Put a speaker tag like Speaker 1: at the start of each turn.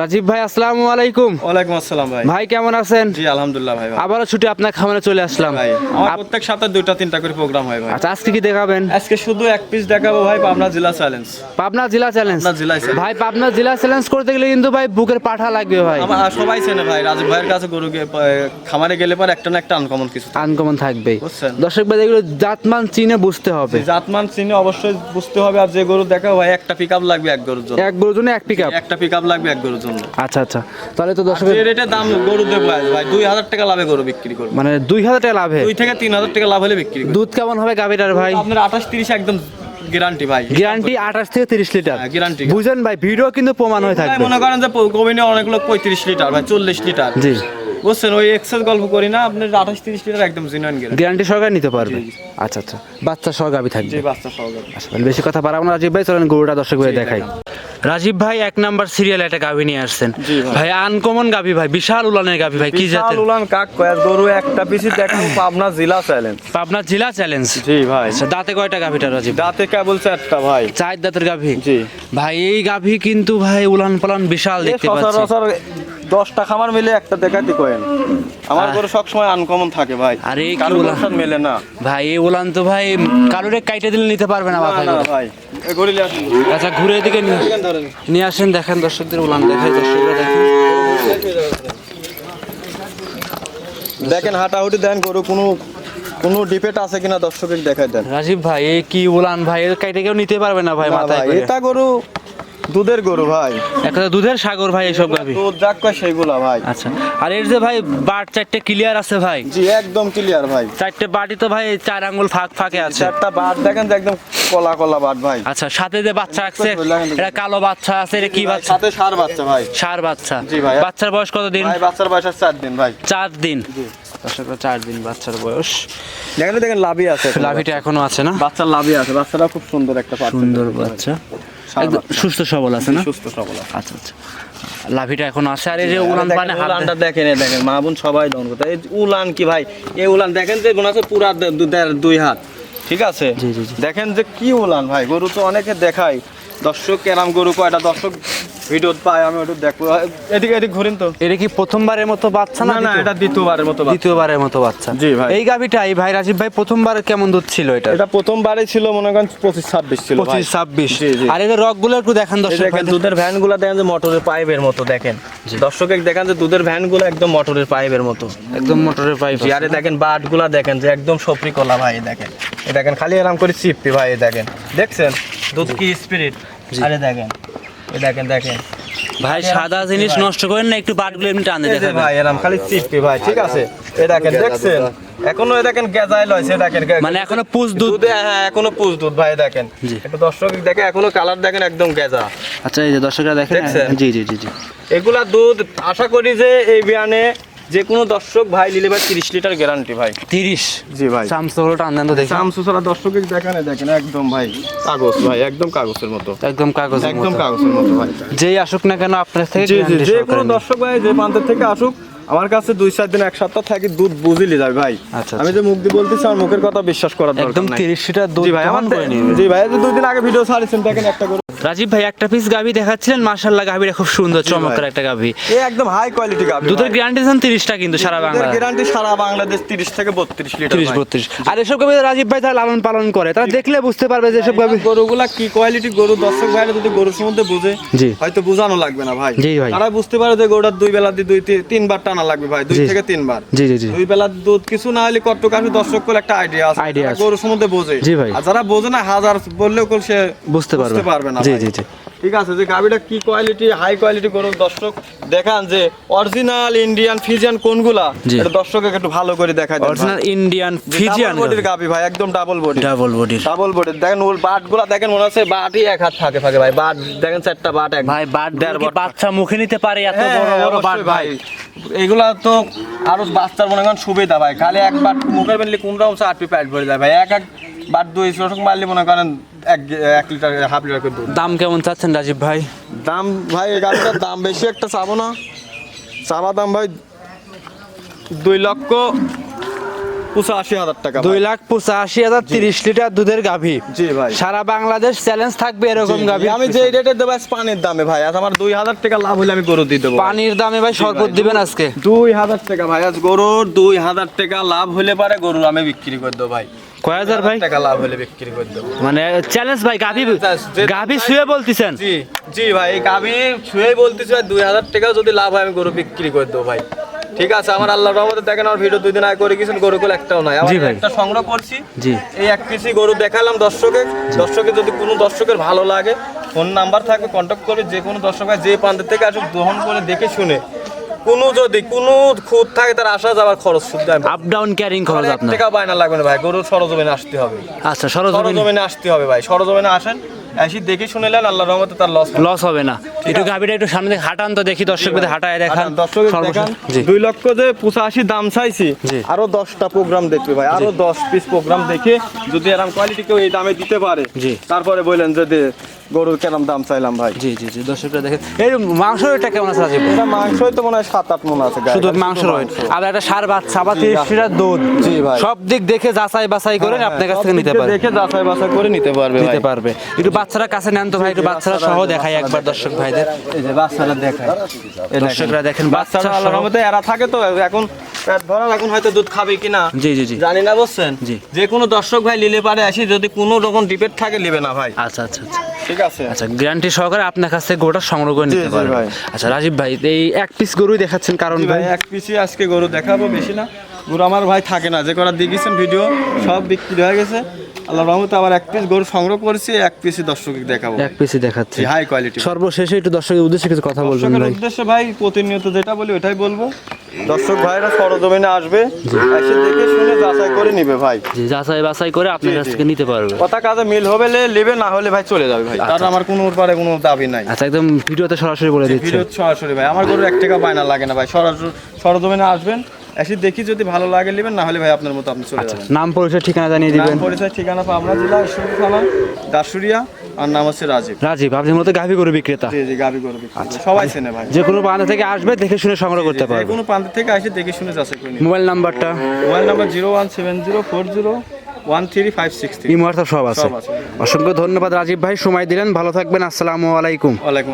Speaker 1: রাজীব ভাই আসসালামু আলাইকুম।
Speaker 2: ওয়ালাইকুম আসসালাম ভাই।
Speaker 1: ভাই কেমন আছেন?
Speaker 2: জি আলহামদুলিল্লাহ ভাই ভালো।
Speaker 1: আবারও ছুটি আপনার খামারে চলে আসলাম।
Speaker 2: ভাই আমার প্রত্যেক সপ্তাহে দুইটা তিনটা করে প্রোগ্রাম হয় ভাই।
Speaker 1: আচ্ছা আজকে কি দেখাবেন?
Speaker 2: আজকে শুধু এক পিস দেখাবো ভাই পাবনা জেলা চ্যালেঞ্জ
Speaker 1: পাবনা জেলা চ্যালেঞ্জ
Speaker 2: পাবনা জেলা challenge।
Speaker 1: ভাই পাবনা জেলা চ্যালেঞ্জ করতে গেলে কিন্তু ভাই বুকের পাঠা লাগবে ভাই।
Speaker 2: আমার সবাই চেনে ভাই রাজীব ভাইয়ের কাছে গরু খামারে গেলে পর একটা না একটা আনকমন কিছু
Speaker 1: আনকমন থাকবে
Speaker 2: বুঝছেন।
Speaker 1: দর্শক ভাই এগুলো জাতমান চিনে বুঝতে হবে।
Speaker 2: জাতমান চিনে অবশ্যই বুঝতে হবে আর যে গরু দেখাবো ভাই একটা পিক লাগবে এক গরুর জন্য।
Speaker 1: এক গরুর জন্য এক পিক
Speaker 2: একটা পিক লাগবে এক গরুর জন্য।
Speaker 1: আচ্ছা আচ্ছা। তাহলে তো দর্শক
Speaker 2: দাম গরু দেবো ভাই দুই হাজার টাকা লাভে গরু বিক্রি করব।
Speaker 1: মানে দুই হাজার টাকা লাভে?
Speaker 2: দুই থেকে তিন হাজার টাকা লাভ হলে বিক্রি
Speaker 1: দুধ কেমন হবে গাভিটার ভাই?
Speaker 2: আপনার আঠাশ তিরিশ একদম গ্যারান্টি ভাই।
Speaker 1: গ্যারান্টি আঠাশ থেকে তিরিশ লিটার।
Speaker 2: guarantee।
Speaker 1: বুঝেন ভাই ভিডিও কিন্তু প্রমাণ হয়ে থাকবে।
Speaker 2: মনে করেন যে কবিনে অনেক লোক পঁয়ত্রিশ লিটার ভাই চল্লিশ লিটার।
Speaker 1: জি।
Speaker 2: বুঝছেন ওই এক্সেস গল্প করি না আপনার আঠাশ তিরিশ লিটার একদম জিনুইন গ্যারান্টি
Speaker 1: গ্যারান্টি সহকারে নিতে পারবে। আচ্ছা আচ্ছা। বাচ্চা সহ গাভি থাকবে।
Speaker 2: যে বাচ্চা সহকারে।
Speaker 1: আচ্ছা বেশি কথা পারাবো না রাজীব ভাই চলেন গরুটা দর্শক ভাই দেখাই। রাজীব ভাই এক নাম্বার সিরিয়াল একটা গাভী নিয়ে আসছেন।
Speaker 2: ভাই।
Speaker 1: আনকমন গাভী ভাই বিশাল উলানের গাভী ভাই কি জাতের?
Speaker 2: উলান কাক কয়াস গরু একটা পিসি দেখো পাবনা জেলা চ্যালেঞ্জ
Speaker 1: পাবনা জেলা চ্যালেঞ্জ
Speaker 2: জি ভাই।
Speaker 1: আচ্ছা দাঁতে কয়টা গাভিটা রাজীব?
Speaker 2: দাঁতে কেবল চারটা ভাই।
Speaker 1: চার দাঁতের গাভী?
Speaker 2: জি।
Speaker 1: ভাই এই গাভী কিন্তু ভাই উলান পালান বিশাল দেখতে পাচ্ছি।
Speaker 2: দশটা খামার মিলে একটা দেখাতে কয়েন। আমার গরু সবসময় আনকমন থাকে ভাই।
Speaker 1: আরে
Speaker 2: কারও
Speaker 1: উলান?
Speaker 2: মেলে না।
Speaker 1: ভাই এই উলান তো ভাই কারোরে কাইটে দিলে নিতে পারবে না
Speaker 2: ভাই। এ আসুন।
Speaker 1: আচ্ছা ঘুরে এদিকে নিয়ে- আসেন। দেখেন দর্শকদের উলান দেখাই দর্শকরা দেখেন।
Speaker 2: দেখেন হাঁটাহুটি দেন গরু কোনো কোনো ডিপেট আছে কিনা দর্শকের দেখাই দেন।
Speaker 1: রাজীব ভাই এই কি উলান ভাই? এর কাইটে কেউ নিতে পারবে না ভাই মাথায়
Speaker 2: এটা গরু দুধের গরু ভাই।
Speaker 1: একটা দুধের সাগর ভাই এইসব গাভি
Speaker 2: দুধ যাক কয় সেইগুলা ভাই।
Speaker 1: আচ্ছা। আর এর যে ভাই বাট চারটে ক্লিয়ার আছে ভাই?
Speaker 2: জি একদম ক্লিয়ার ভাই।
Speaker 1: চারটে বাটি তো ভাই চার আঙ্গুল ফাঁক ফাঁকে আছে।
Speaker 2: চারটা বাট দেখেন যে একদম কলা কলা বাট ভাই।
Speaker 1: আচ্ছা সাথে যে বাচ্চা আছে এটা কালো বাচ্চা আছে এটা কি বাচ্চা?
Speaker 2: সাথে সার বাচ্চা ভাই।
Speaker 1: সার বাচ্চা।
Speaker 2: জি ভাই।
Speaker 1: বাচ্চার বয়স কত দিন
Speaker 2: ভাই বাচ্চার বয়স আছে চার দিন ভাই।
Speaker 1: চার দিন। দর্শকরা চার দিন বাচ্চার বয়স।
Speaker 2: দেখেন দেখেন লাভই আছে।
Speaker 1: লাভিটা এখনও আছে না?
Speaker 2: বাচ্চার লাভই আছে বাচ্চাটা খুব সুন্দর একটা
Speaker 1: সুন্দর বাচ্চা। একদম সুস্থ সবল আছে না?
Speaker 2: সুস্থ সবল।
Speaker 1: আচ্ছা আচ্ছা। লাভিটা এখনও আছে। আর এই যে উলান
Speaker 2: দেখেন,
Speaker 1: পানে
Speaker 2: উলানটা। দেখেন দেখেন মা বোন সবাই দন কথা এই উলান কি ভাই? এই উলান দেখেন যে মনে আছে পুরা দুই হাত। ঠিক আছে। দেখেন যে কি উলান ভাই গরু তো অনেকে দেখায়। দর্শক কেরাম গরু কয়টা? দর্শক ভিডিও পায় আমি ওটা দেখব। এদিকে এদিকে ঘুরেন তো।
Speaker 1: এটা কি প্রথমবার মতো বাচ্চা না
Speaker 2: না এটা দ্বিতীয়বারের মতো
Speaker 1: দ্বিতীয়বারের মতো বাচ্চা।
Speaker 2: জি, ভাই।
Speaker 1: এই গাভিটা এই ভাই রাজীব ভাই প্রথমবার কেমন দুধ ছিল এটা?
Speaker 2: এটা প্রথমবারে ছিল মনে করেন পঁচিশ ছাব্বিশ ছিল।
Speaker 1: পঁচিশ ছাব্বিশ। আর এদের রকগুলো একটু দেখান দর্শক
Speaker 2: দেখেন দুধের ভ্যানগুলা দেখেন যে মোটরের পাইপের মতো দেখেন। দর্শকের দেখেন যে দুধের ভ্যানগুলো একদম মোটরের পাইপের মতো।
Speaker 1: একদম মোটরের পাইপ
Speaker 2: আরে দেখেন বাটগুলা দেখেন যে একদম সফরি কলা ভাই দেখেন। দেখেন খালি এরকম করে চিপি ভাই দেখেন। দেখছেন? দুধ কি স্পিরিট আরে দেখেন এই দেখেন দেখেন।
Speaker 1: ভাই সাদা জিনিস নষ্ট করেন না একটু বাটগুলো এমনি টানে দেখেন
Speaker 2: ভাই এরকম খালি চিপি ভাই ঠিক আছে? এই দেখেন দেখছেন? এখনও দেখেন গেজাইল হয়েছে দেখেন
Speaker 1: মানে এখনও পুজ দুধ।
Speaker 2: হ্যাঁ এখনও পুষ দুধ ভাই দেখেন।
Speaker 1: জি।
Speaker 2: একটু দর্শক দেখে এখনও কালার দেখেন একদম গেজা।
Speaker 1: আচ্ছা এই যে দর্শকরা দেখেন জি জি জি জি।
Speaker 2: এগুলা দুধ আশা করি যে এই বিয়ানে যে কোনো দর্শক ভাই নিলে ভাই তিরিশ লিটার গ্যারান্টি ভাই।
Speaker 1: তিরিশ?
Speaker 2: জি ভাই।
Speaker 1: টান দেন তো দেখি।
Speaker 2: সামসুসারা দর্শকের দেখেন দেখেন একদম ভাই কাগজ ভাই একদম কাগজের মতো।
Speaker 1: একদম কাগজ
Speaker 2: একদম কাগজের মতো ভাই।
Speaker 1: যেই আসুক না কেন আপনার থেকে
Speaker 2: যে কোনো দর্শক ভাই যে প্রান্তের থেকে আসুক আমার কাছে দুই চার দিন এক সপ্তাহ থাকি দুধ বুঝিলি যাবে ভাই।
Speaker 1: আচ্ছা,
Speaker 2: আমি যে মুখ দিয়ে বলতেছি আমার মুখের কথা বিশ্বাস করার দরকার
Speaker 1: একদম
Speaker 2: নাই।
Speaker 1: তিরিশ লিটার দুধ
Speaker 2: জি ভাই আমার জি ভাই যে দুই দিন আগে ভিডিও ছাড়িয়েছেন দেখেন একটা করে
Speaker 1: রাজীব ভাই একটা পিস গাভি দেখাচ্ছিলেন মাশাল্লাহ গাভিটা খুব সুন্দর চমৎকার একটা গাভি।
Speaker 2: এই একদম হাই কোয়ালিটি গাভি
Speaker 1: দুধের গ্যারান্টি দেন তিরিশটা কিন্তু সারা বাংলা
Speaker 2: গ্যারান্টি সারা বাংলাদেশ তিরিশ থেকে বত্রিশ লিটার
Speaker 1: তিরিশ
Speaker 2: ভাই।
Speaker 1: বত্রিশ। আর এসব গাভি রাজীব ভাই তারা লালন পালন করে। তারা দেখলে বুঝতে পারবে যে এসব গাভি
Speaker 2: গরুগুলা কি কোয়ালিটি গরু? দর্শক ভাইরা যদি গরুর সম্বন্ধে বুঝে
Speaker 1: জি।
Speaker 2: হয়তো বোঝানো লাগবে না ভাই।
Speaker 1: জি ভাই।
Speaker 2: তারা বুঝতে পারে যে গরুটার দুই বেলা দিয়ে দুই তি- তিনবার টানা লাগবে ভাই দুই
Speaker 1: জি।
Speaker 2: থেকে তিনবার।
Speaker 1: জি জি জি।
Speaker 2: দুই বেলা দুধ কিছু না হলে কত কাছে দর্শক করে একটা আইডিয়া আছে। গরুর সম্বন্ধে বোঝে।
Speaker 1: জি ভাই।
Speaker 2: আর যারা বোঝে না হাজার বললেও কোন সে
Speaker 1: বুঝতে পারবে।
Speaker 2: পারবে না
Speaker 1: জি জি
Speaker 2: ঠিক আছে যে গাবিটা কি কোয়ালিটি হাই কোয়ালিটি গরুর দর্শক দেখান যে অরিজিনাল ইন্ডিয়ান ফিজিয়ান কোনগুলা? এটা দর্শককে একটু ভালো করে দেখাই দেন
Speaker 1: অরিজিনাল ইন্ডিয়ান ফিজিয়ান
Speaker 2: বডির গাবি ভাই একদম ডাবল বডি
Speaker 1: ডাবল বডির
Speaker 2: ডাবল বডি দেখেন ওর বাটগুলা দেখেন মনে হচ্ছে বাটই এক হাত থাকে ফাঁকে ভাই। বাট দেখেন চারটা বাট এক।
Speaker 1: ভাই বাট কি
Speaker 2: বাট।
Speaker 1: বাচ্চা মুখে নিতে পারে এত
Speaker 2: হ্যাঁ,
Speaker 1: বড় বড় বাট ভাই?
Speaker 2: এগুলা তো আরও বাচ্চার মনে করেন সুবিধা ভাই। খালি এক বাট মুখের বেনলে কোন রকম আট পি প্যাট ভরে যায় ভাই। এক এক বাট দুই শোষক মারলে মনে করেন এক এক লিটার হাফ লিটার করে দুধ।
Speaker 1: দাম কেমন চাচ্ছেন রাজীব ভাই?
Speaker 2: দাম ভাই এই গাড়িটার দাম বেশি একটা চাবো না। চাবা দাম ভাই দুই লক্ষ পঁচাশি হাজার টাকা
Speaker 1: দুই লাখ পঁচাশি হাজার তিরিশ লিটার দুধের গাভী।
Speaker 2: জি ভাই।
Speaker 1: সারা বাংলাদেশ চ্যালেঞ্জ থাকবে এরকম গাভী
Speaker 2: আমি যে রেটে দেবো পানির দামে ভাই। আজ আমার দুই হাজার টাকা লাভ হলে আমি গরু দিয়ে দেবো।
Speaker 1: পানির দামে ভাই শরবত দিবেন আজকে।
Speaker 2: দুই হাজার টাকা ভাই। আজ গরুর দুই হাজার টাকা লাভ হলে পারে গরু আমি বিক্রি করে দেবো ভাই।
Speaker 1: কয় হাজার ভাই?
Speaker 2: টাকা লাভ হলে বিক্রি করে দেবো।
Speaker 1: মানে চ্যালেঞ্জ ভাই গাভী গাভী শুয়ে বলতেছেন।
Speaker 2: জি জি ভাই গাভি ছুঁয়ে বলতেছি ভাই দুই হাজার টাকাও যদি লাভ হয় আমি গরু বিক্রি করে দেবো ভাই। ঠিক আছে আমার আল্লাহ রহমতে দেখেন আমার ভিডিও দুই দিন আগে করে গেছেন গরু গুলো একটাও নাই।
Speaker 1: ভাই।
Speaker 2: একটা সংগ্রহ করছি।
Speaker 1: জি।
Speaker 2: এই এক পিসি গরু দেখালাম দর্শকে। দর্শকে যদি কোনো দর্শকের ভালো লাগে ফোন নাম্বার থাকবে কন্ট্যাক্ট করবে যে কোনো দর্শক যে প্রান্ত থেকে আসুক গ্রহণ করে দেখে শুনে। কোনো যদি কোনো খুঁত থাকে তার আসা যাওয়ার খরচ শুদ্ধ আমি
Speaker 1: আপ ডাউন ক্যারিং খরচ আপনার।
Speaker 2: টাকা বায়না লাগবে না ভাই গরুর সরজমিনে আসতে হবে।
Speaker 1: আচ্ছা সরজমিনে
Speaker 2: আসতে হবে ভাই সরজমিনে আসেন এসে দেখে শুনে নেন আল্লাহ রহমতে তার লস
Speaker 1: লস হবে না। একটু গাভীটা একটু সামনে থেকে হাঁটান তো দেখি দর্শকদের হাঁটায় দেখান। সর্বশেষ-
Speaker 2: দেখান। দুই লক্ষ যে পঁচাশি দাম চাইছি আরও দশটা প্রোগ্রাম দেখবে ভাই আরও দশ পিস প্রোগ্রাম দেখে যদি এরকম কোয়ালিটি কেউ এই দামে দিতে পারে তারপরে বললেন যদি গরুর কেরম দাম চাইলাম ভাই।
Speaker 1: জি জি জি দর্শকরা দেখেন। এই মাংসের এটা কেমন আছে
Speaker 2: এটা মাংসই তো মনে হয় সাত আট মন আছে।
Speaker 1: শুধু মাংস রয়েছে
Speaker 2: মাংস।
Speaker 1: আবার একটা সার বাচ্চা আবার
Speaker 2: জি,
Speaker 1: তিরিশ লিটার দুধ।
Speaker 2: জি ভাই।
Speaker 1: সব দিক দেখে যাচাই বাছাই করে
Speaker 2: হ্যাঁ,
Speaker 1: আপনার কাছ থেকে নিতে পারবে।
Speaker 2: দেখে যাচাই বাছাই করে নিতে পারবে ভাই।
Speaker 1: নিতে পারবে। একটু বাচ্চারা কাছে নেন তো ভাই একটু বাচ্চারা সহ দেখাই একবার দর্শক ভাইদের।
Speaker 2: এই যে বাচ্চারা দেখায়।
Speaker 1: দর্শকরা দেখেন বাচ্চারা
Speaker 2: আল্লাহর রহমতে এরা থাকে তো এখন পেট ভরা এখন হয়তো দুধ খাবে কিনা।
Speaker 1: জি জি জি।
Speaker 2: জানি না বুঝছেন?
Speaker 1: জি।
Speaker 2: যে কোনো দর্শক ভাই নিলে পারে আসি যদি কোনো রকম ডিপেট থাকে নেবে না ভাই।
Speaker 1: আচ্ছা আচ্ছা আচ্ছা।
Speaker 2: ঠিক আছে।
Speaker 1: আচ্ছা গ্যারান্টি সহকারে আপনার কাছ থেকে গরুটা সংগ্রহ করে নিতে
Speaker 2: জি,
Speaker 1: পারবে
Speaker 2: ভাই।
Speaker 1: আচ্ছা রাজীব ভাই এই এক পিস গরুই দেখাচ্ছেন কারণ ভাই
Speaker 2: ভাই? এক পিসি আজকে গরু দেখাবো বেশি না। গরু আমার ভাই থাকে না যে করা দেখেছেন ভিডিও সব বিক্রি হয়ে গেছে। আল্লাহ রহমতে আবার এক পিস গরু সংগ্রহ করেছি এক পিসি দর্শক দেখাবো।
Speaker 1: এক পিসই দেখাচ্ছি।
Speaker 2: হাই কোয়ালিটি
Speaker 1: সর্বশেষে একটু দর্শকের উদ্দেশ্যে কিছু কথা বলবেন ভাই।
Speaker 2: উদ্দেশ্যে ভাই প্রতিনিয়ত যেটা বলি ওটাই বলব। দর্শক ভাইরা সরজমিনে আসবে এসে দেখে শুনে যাচাই করে নিবে ভাই।
Speaker 1: জি যাচাই বাছাই করে আপনার
Speaker 2: জি,
Speaker 1: কাছ থেকে নিতে পারবে।
Speaker 2: কথা কাজে মিল হবে লে নেবে না হলে ভাই চলে যাবে ভাই। তার আমার কোনো ব্যাপারে কোনো দাবি নাই।
Speaker 1: আচ্ছা একদম ভিডিওতে সরাসরি বলে দিচ্ছে।
Speaker 2: ভিডিও সরাসরি ভাই। আমার গরুর এক টাকা বায়না লাগে না ভাই। সরাসরি সরজমিনে আসবেন এসে দেখি যদি ভালো লাগে নেবেন না হলে ভাই আপনার মতো আপনি চলে যাবেন।
Speaker 1: নাম পরিচয় ঠিকানা জানিয়ে দিবেন।
Speaker 2: নাম পরিচয় ঠিকানা পাবনা জেলা ঈশ্বরদী থানা দাসুরিয়া আর নাম হচ্ছে রাজীব।
Speaker 1: রাজীব আপনি মতো গাভী গরু বিক্রেতা।
Speaker 2: জি জি গাবি গরু বিক্রি করে। সবাই চেনে ভাই।
Speaker 1: যে কোনো প্রান্ত থেকে আসবে দেখে শুনে সংগ্রহ করতে
Speaker 2: যে
Speaker 1: পারবে।
Speaker 2: কোনো প্রান্ত থেকে আসে দেখে শুনে যাচাই করে
Speaker 1: মোবাইল নাম্বারটা?
Speaker 2: Mobile number zero one seven zero four zero one three five six সব আছে।
Speaker 1: অসংখ্য ধন্যবাদ রাজীব ভাই সময় দিলেন। ভালো থাকবেন আসসালামু আলাইকুম।
Speaker 2: ওয়ালাইকুম